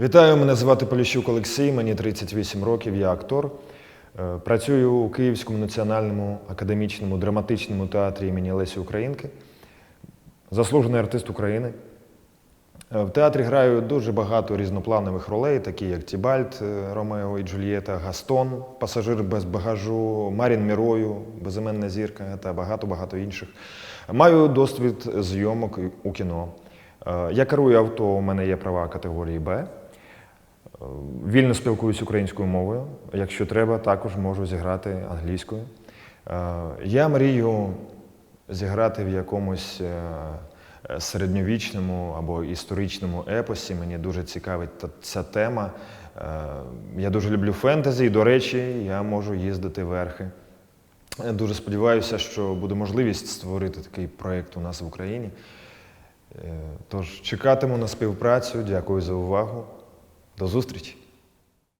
Вітаю, мене звати Поліщук Олексій, мені 38 років, я актор. Е, Працюю у Київському національному академічному драматичному театрі імені Лесі Українки. Заслужений артист України. Е, В театрі граю дуже багато різнопланових ролей, такі як Тібальд, е, Ромео і Джульєта, Гастон, пасажир без багажу, Марін Мірою, безіменна зірка та багато-багато інших. Маю досвід зйомок у кіно. Я керую авто, у мене є права категорії Б. Е, Вільно спілкуюсь українською мовою. Якщо треба, також можу зіграти англійською. Е, Я мрію зіграти в якомусь е, середньовічному або історичному епосі. Мені дуже цікавить ця тема. Я дуже люблю фентезі, і, до речі, я можу їздити верхи. Я дуже сподіваюся, що буде можливість створити такий проєкт у нас в Україні. Тож чекатиму на співпрацю. Дякую за увагу. До зустрічі!